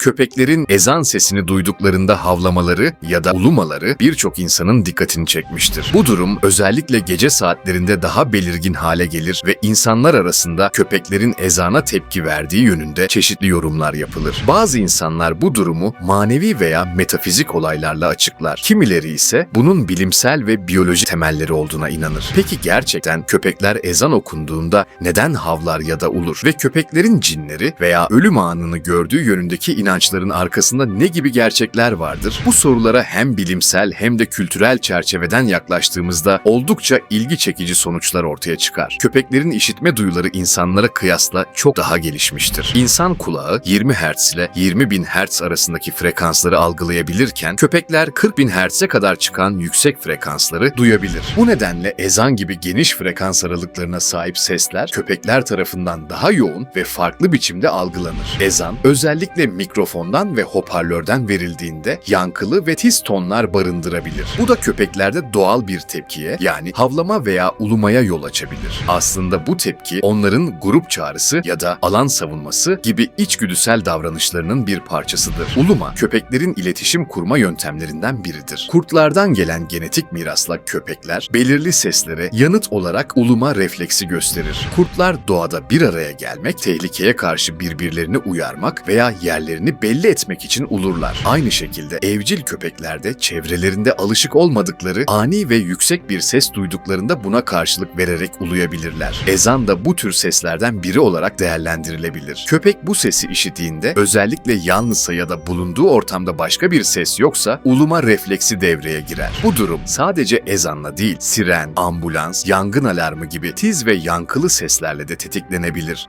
Köpeklerin ezan sesini duyduklarında havlamaları ya da ulumaları birçok insanın dikkatini çekmiştir. Bu durum özellikle gece saatlerinde daha belirgin hale gelir ve insanlar arasında köpeklerin ezana tepki verdiği yönünde çeşitli yorumlar yapılır. Bazı insanlar bu durumu manevi veya metafizik olaylarla açıklar. Kimileri ise bunun bilimsel ve biyolojik temelleri olduğuna inanır. Peki gerçekten köpekler ezan okunduğunda neden havlar ya da ulur ve köpeklerin cinleri veya ölüm anını gördüğü yönündeki inançların arkasında ne gibi gerçekler vardır? Bu sorulara hem bilimsel hem de kültürel çerçeveden yaklaştığımızda oldukça ilgi çekici sonuçlar ortaya çıkar. Köpeklerin işitme duyuları insanlara kıyasla çok daha gelişmiştir. İnsan kulağı 20 Hz ile 20 bin Hz arasındaki frekansları algılayabilirken köpekler 40 bin Hz'e kadar çıkan yüksek frekansları duyabilir. Bu nedenle ezan gibi geniş frekans aralıklarına sahip sesler köpekler tarafından daha yoğun ve farklı biçimde algılanır. Ezan özellikle mikrofondan ve hoparlörden verildiğinde yankılı ve tiz tonlar barındırabilir. Bu da köpeklerde doğal bir tepkiye yani havlama veya ulumaya yol açabilir. Aslında bu tepki onların grup çağrısı ya da alan savunması gibi içgüdüsel davranışlarının bir parçasıdır. Uluma köpeklerin iletişim kurma yöntemlerinden biridir. Kurtlardan gelen genetik mirasla köpekler belirli seslere yanıt olarak uluma refleksi gösterir. Kurtlar doğada bir araya gelmek, tehlikeye karşı birbirlerini uyarmak veya yerlerini belli etmek için ulurlar. Aynı şekilde evcil köpeklerde çevrelerinde alışık olmadıkları ani ve yüksek bir ses duyduklarında buna karşılık vererek uluyabilirler. Ezan da bu tür seslerden biri olarak değerlendirilebilir. Köpek bu sesi işittiğinde özellikle yalnızsa ya da bulunduğu ortamda başka bir ses yoksa uluma refleksi devreye girer. Bu durum sadece ezanla değil, siren, ambulans, yangın alarmı gibi tiz ve yankılı seslerle de tetiklenebilir.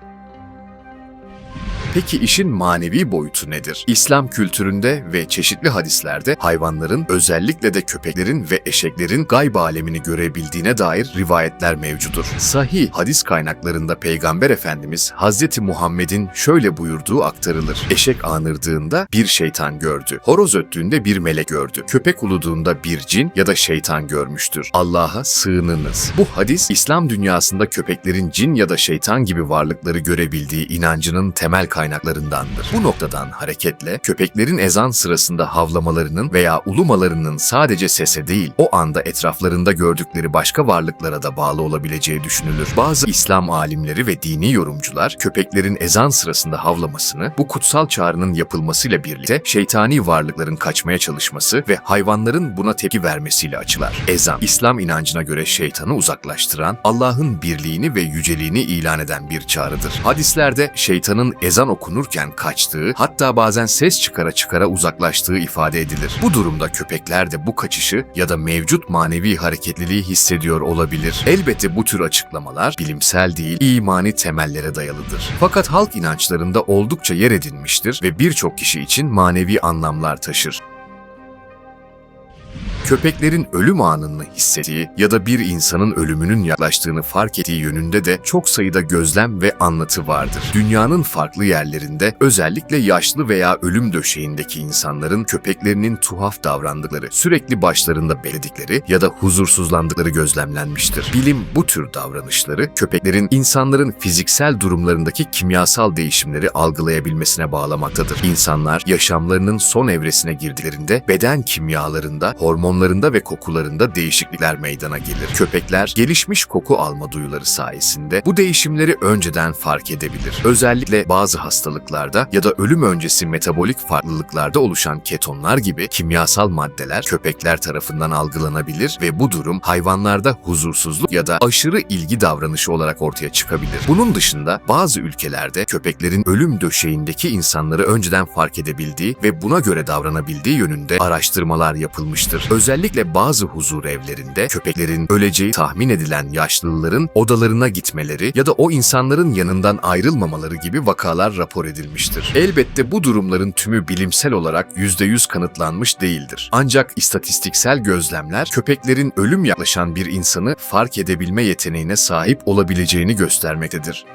Peki işin manevi boyutu nedir? İslam kültüründe ve çeşitli hadislerde hayvanların özellikle de köpeklerin ve eşeklerin gayb alemini görebildiğine dair rivayetler mevcudur. Sahih hadis kaynaklarında Peygamber Efendimiz Hazreti Muhammed'in şöyle buyurduğu aktarılır. Eşek anırdığında bir şeytan gördü. Horoz öttüğünde bir melek gördü. Köpek uluduğunda bir cin ya da şeytan görmüştür. Allah'a sığınınız. Bu hadis İslam dünyasında köpeklerin cin ya da şeytan gibi varlıkları görebildiği inancının temel kaynaklarındandır. Bu noktadan hareketle köpeklerin ezan sırasında havlamalarının veya ulumalarının sadece sese değil, o anda etraflarında gördükleri başka varlıklara da bağlı olabileceği düşünülür. Bazı İslam alimleri ve dini yorumcular köpeklerin ezan sırasında havlamasını bu kutsal çağrının yapılmasıyla birlikte şeytani varlıkların kaçmaya çalışması ve hayvanların buna tepki vermesiyle açılar. Ezan, İslam inancına göre şeytanı uzaklaştıran, Allah'ın birliğini ve yüceliğini ilan eden bir çağrıdır. Hadislerde şeytanın ezan okunurken kaçtığı, hatta bazen ses çıkara çıkara uzaklaştığı ifade edilir. Bu durumda köpekler de bu kaçışı ya da mevcut manevi hareketliliği hissediyor olabilir. Elbette bu tür açıklamalar bilimsel değil, imani temellere dayalıdır. Fakat halk inançlarında oldukça yer edinmiştir ve birçok kişi için manevi anlamlar taşır. Köpeklerin ölüm anını hissettiği ya da bir insanın ölümünün yaklaştığını fark ettiği yönünde de çok sayıda gözlem ve anlatı vardır. Dünyanın farklı yerlerinde özellikle yaşlı veya ölüm döşeğindeki insanların köpeklerinin tuhaf davrandıkları, sürekli başlarında beledikleri ya da huzursuzlandıkları gözlemlenmiştir. Bilim bu tür davranışları köpeklerin insanların fiziksel durumlarındaki kimyasal değişimleri algılayabilmesine bağlamaktadır. İnsanlar yaşamlarının son evresine girdiklerinde beden kimyalarında, hormonlarında ve kokularında değişiklikler meydana gelir. Köpekler gelişmiş koku alma duyuları sayesinde bu değişimleri önceden fark edebilir. Özellikle bazı hastalıklarda ya da ölüm öncesi metabolik farklılıklarda oluşan ketonlar gibi kimyasal maddeler köpekler tarafından algılanabilir ve bu durum hayvanlarda huzursuzluk ya da aşırı ilgi davranışı olarak ortaya çıkabilir. Bunun dışında bazı ülkelerde köpeklerin ölüm döşeğindeki insanları önceden fark edebildiği ve buna göre davranabildiği yönünde araştırmalar yapılmıştır. Özellikle bazı huzur evlerinde köpeklerin öleceği tahmin edilen yaşlıların odalarına gitmeleri ya da o insanların yanından ayrılmamaları gibi vakalar rapor edilmiştir. Elbette bu durumların tümü bilimsel olarak %100 kanıtlanmış değildir. Ancak istatistiksel gözlemler köpeklerin ölüm yaklaşan bir insanı fark edebilme yeteneğine sahip olabileceğini göstermektedir.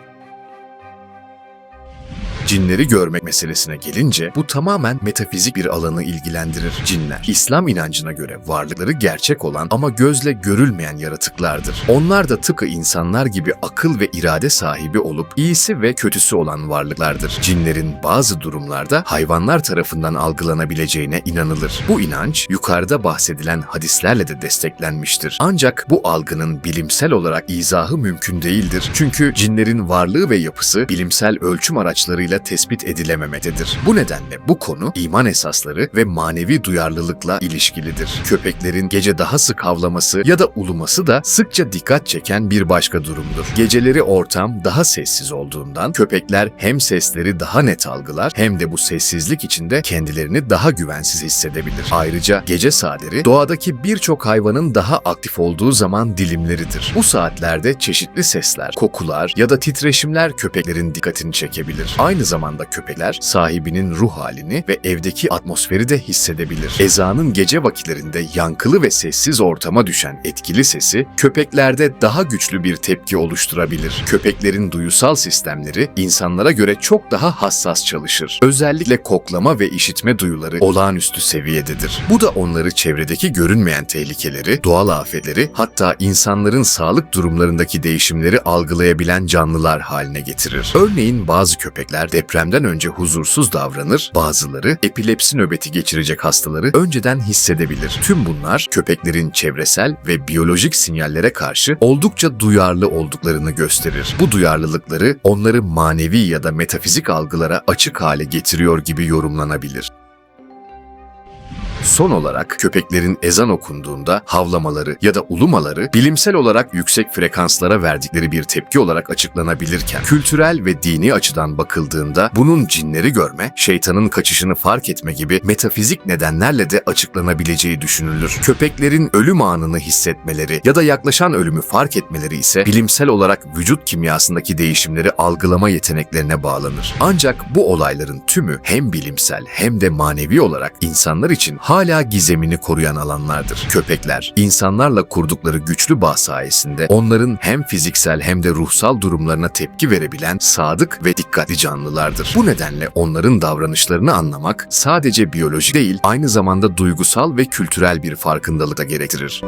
Cinleri görmek meselesine gelince bu tamamen metafizik bir alanı ilgilendirir. Cinler, İslam inancına göre varlıkları gerçek olan ama gözle görülmeyen yaratıklardır. Onlar da tıpkı insanlar gibi akıl ve irade sahibi olup iyisi ve kötüsü olan varlıklardır. Cinlerin bazı durumlarda hayvanlar tarafından algılanabileceğine inanılır. Bu inanç yukarıda bahsedilen hadislerle de desteklenmiştir. Ancak bu algının bilimsel olarak izahı mümkün değildir. Çünkü cinlerin varlığı ve yapısı bilimsel ölçüm araçlarıyla tespit edilememektedir. Bu nedenle bu konu iman esasları ve manevi duyarlılıkla ilişkilidir. Köpeklerin gece daha sık havlaması ya da uluması da sıkça dikkat çeken bir başka durumdur. Geceleri ortam daha sessiz olduğundan köpekler hem sesleri daha net algılar hem de bu sessizlik içinde kendilerini daha güvensiz hissedebilir. Ayrıca gece saatleri doğadaki birçok hayvanın daha aktif olduğu zaman dilimleridir. Bu saatlerde çeşitli sesler, kokular ya da titreşimler köpeklerin dikkatini çekebilir. Aynı zamanda köpekler sahibinin ruh halini ve evdeki atmosferi de hissedebilir. Ezanın gece vakitlerinde yankılı ve sessiz ortama düşen etkili sesi köpeklerde daha güçlü bir tepki oluşturabilir. Köpeklerin duyusal sistemleri insanlara göre çok daha hassas çalışır. Özellikle koklama ve işitme duyuları olağanüstü seviyededir. Bu da onları çevredeki görünmeyen tehlikeleri, doğal afetleri hatta insanların sağlık durumlarındaki değişimleri algılayabilen canlılar haline getirir. Örneğin bazı köpekler depremden önce huzursuz davranır, bazıları epilepsi nöbeti geçirecek hastaları önceden hissedebilir. Tüm bunlar köpeklerin çevresel ve biyolojik sinyallere karşı oldukça duyarlı olduklarını gösterir. Bu duyarlılıkları onları manevi ya da metafizik algılara açık hale getiriyor gibi yorumlanabilir. Son olarak köpeklerin ezan okunduğunda havlamaları ya da ulumaları bilimsel olarak yüksek frekanslara verdikleri bir tepki olarak açıklanabilirken kültürel ve dini açıdan bakıldığında bunun cinleri görme, şeytanın kaçışını fark etme gibi metafizik nedenlerle de açıklanabileceği düşünülür. Köpeklerin ölüm anını hissetmeleri ya da yaklaşan ölümü fark etmeleri ise bilimsel olarak vücut kimyasındaki değişimleri algılama yeteneklerine bağlanır. Ancak bu olayların tümü hem bilimsel hem de manevi olarak insanlar için hala gizemini koruyan alanlardır. Köpekler, insanlarla kurdukları güçlü bağ sayesinde onların hem fiziksel hem de ruhsal durumlarına tepki verebilen sadık ve dikkatli canlılardır. Bu nedenle onların davranışlarını anlamak sadece biyolojik değil, aynı zamanda duygusal ve kültürel bir farkındalık da gerektirir.